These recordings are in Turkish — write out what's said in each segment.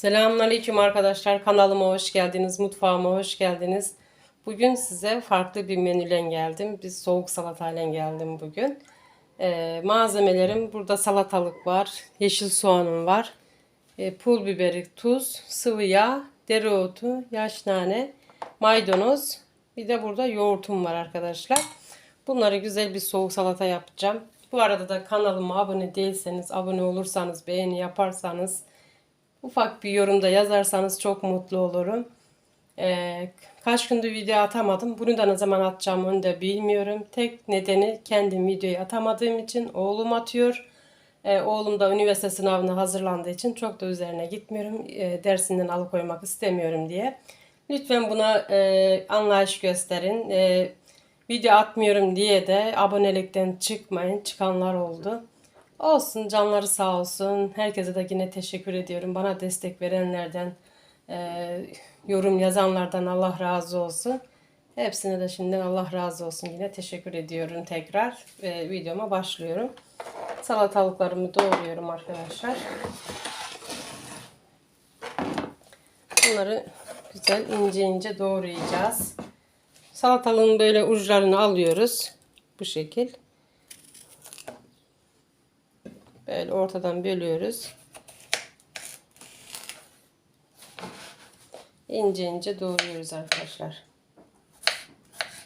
Selamünaleyküm arkadaşlar. Kanalıma hoş geldiniz. Mutfağıma hoş geldiniz. Bugün size farklı bir menüyle geldim. Bir soğuk salatayla geldim bugün. Ee, malzemelerim burada salatalık var. Yeşil soğanım var. e, pul biberi, tuz, sıvı yağ, dereotu, yaş nane, maydanoz. Bir de burada yoğurtum var arkadaşlar. Bunları güzel bir soğuk salata yapacağım. Bu arada da kanalıma abone değilseniz, abone olursanız, beğeni yaparsanız, ufak bir yorumda yazarsanız çok mutlu olurum. Ee, kaç gündür video atamadım. Bunu da ne zaman atacağım onu da bilmiyorum. Tek nedeni kendim videoyu atamadığım için oğlum atıyor. Ee, oğlum da üniversite sınavına hazırlandığı için çok da üzerine gitmiyorum. Ee, dersinden alıkoymak istemiyorum diye. Lütfen buna e, anlayış gösterin. Ee, video atmıyorum diye de abonelikten çıkmayın. Çıkanlar oldu. Olsun canları sağ olsun. Herkese de yine teşekkür ediyorum. Bana destek verenlerden, e, yorum yazanlardan Allah razı olsun. Hepsine de şimdiden Allah razı olsun. Yine teşekkür ediyorum tekrar. E, videoma başlıyorum. Salatalıklarımı doğruyorum arkadaşlar. Bunları güzel ince ince doğrayacağız. Salatalığın böyle uçlarını alıyoruz. Bu şekil. Böyle ortadan bölüyoruz. İnce ince doğruyoruz arkadaşlar.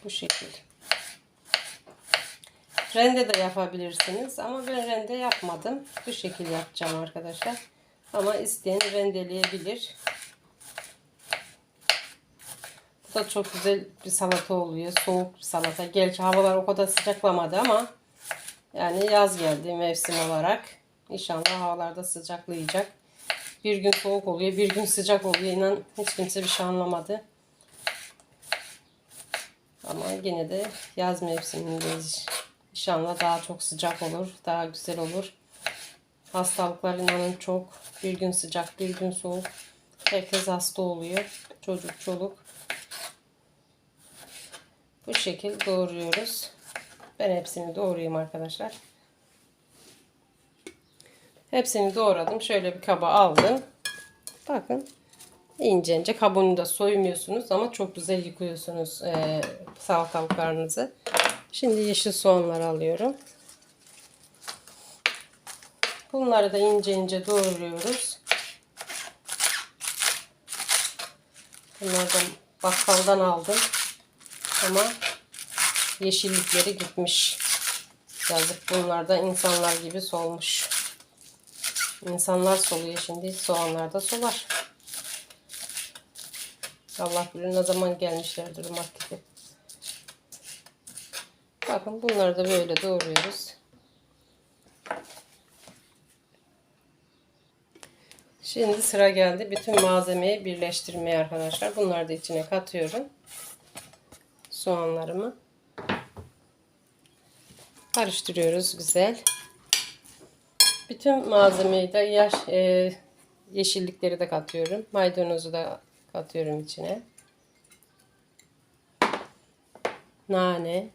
Bu şekil. Rende de yapabilirsiniz ama ben rende yapmadım. Bu şekil yapacağım arkadaşlar. Ama isteyen rendeleyebilir. Bu da çok güzel bir salata oluyor. Soğuk bir salata. Gerçi havalar o kadar sıcaklamadı ama yani yaz geldi mevsim olarak. İnşallah havalarda sıcaklayacak. Bir gün soğuk oluyor, bir gün sıcak oluyor. İnan hiç kimse bir şey anlamadı. Ama yine de yaz mevsimindeyiz. İnşallah daha çok sıcak olur, daha güzel olur. Hastalıklar inanın çok. Bir gün sıcak, bir gün soğuk. Herkes hasta oluyor. Çocuk, çoluk. Bu şekil doğruyoruz. Ben hepsini doğrayayım arkadaşlar. Hepsini doğradım. Şöyle bir kaba aldım. Bakın. ince ince kabuğunu da soymuyorsunuz ama çok güzel yıkıyorsunuz e, salatalıklarınızı. Şimdi yeşil soğanları alıyorum. Bunları da ince ince doğruyoruz. Bunlardan bakkaldan aldım. Ama yeşillikleri gitmiş. Yazık bunlar da insanlar gibi solmuş. İnsanlar soluyor şimdi soğanlar da solar. Allah bilir ne zaman gelmişlerdir markete. Bakın bunları da böyle doğruyoruz. Şimdi sıra geldi bütün malzemeyi birleştirmeye arkadaşlar. Bunları da içine katıyorum. Soğanlarımı. Karıştırıyoruz güzel. Bütün malzemeyi de yaş, e, yeşillikleri de katıyorum. Maydanozu da katıyorum içine. Nane.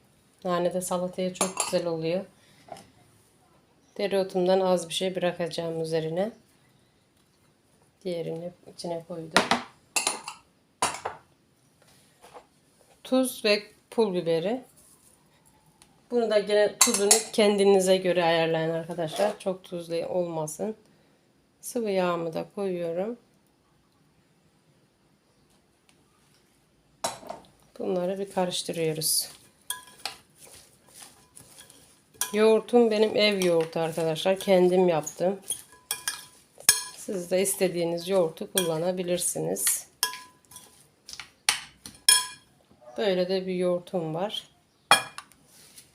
Nane de salataya çok güzel oluyor. Dereotumdan az bir şey bırakacağım üzerine. Diğerini içine koydum. Tuz ve pul biberi. Bunu da gene tuzunu kendinize göre ayarlayın arkadaşlar. Çok tuzlu olmasın. Sıvı yağımı da koyuyorum. Bunları bir karıştırıyoruz. Yoğurtum benim ev yoğurtu arkadaşlar. Kendim yaptım. Siz de istediğiniz yoğurtu kullanabilirsiniz. Böyle de bir yoğurtum var.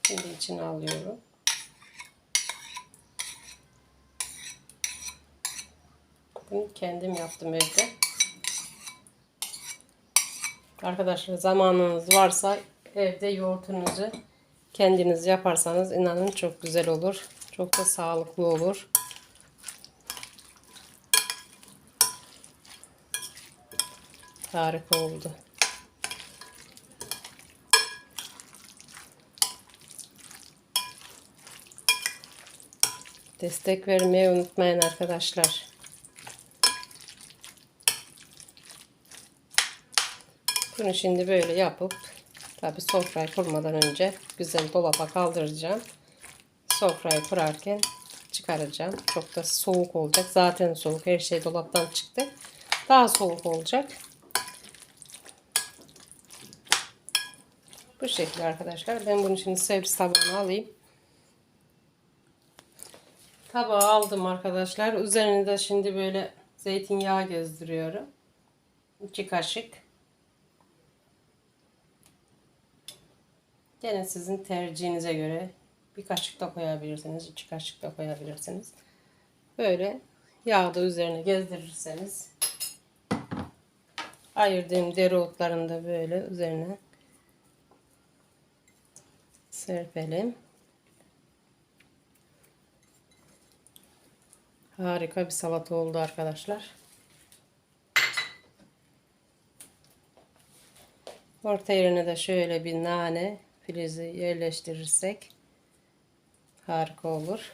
Şimdi içine alıyorum. Bunu kendim yaptım evde. Arkadaşlar zamanınız varsa evde yoğurtunuzu kendiniz yaparsanız inanın çok güzel olur. Çok da sağlıklı olur. Harika oldu. Destek vermeyi unutmayın arkadaşlar. Bunu şimdi böyle yapıp tabi sofrayı kurmadan önce güzel dolaba kaldıracağım. Sofrayı kurarken çıkaracağım. Çok da soğuk olacak. Zaten soğuk. Her şey dolaptan çıktı. Daha soğuk olacak. Bu şekilde arkadaşlar. Ben bunu şimdi servis tabağına alayım. Tabağı aldım arkadaşlar. Üzerine de şimdi böyle zeytinyağı gezdiriyorum. 2 kaşık. Gene sizin tercihinize göre bir kaşık da koyabilirsiniz. iki kaşık da koyabilirsiniz. Böyle yağı da üzerine gezdirirseniz ayırdığım dereotlarını da böyle üzerine serpelim. Harika bir salata oldu arkadaşlar. Orta yerine de şöyle bir nane filizi yerleştirirsek harika olur.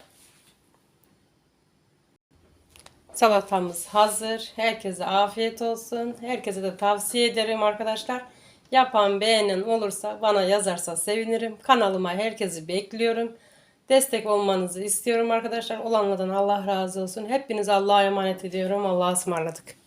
Salatamız hazır. Herkese afiyet olsun. Herkese de tavsiye ederim arkadaşlar. Yapan beğenen olursa bana yazarsa sevinirim. Kanalıma herkesi bekliyorum. Destek olmanızı istiyorum arkadaşlar. Olanlardan Allah razı olsun. Hepinizi Allah'a emanet ediyorum. Allah'a ısmarladık.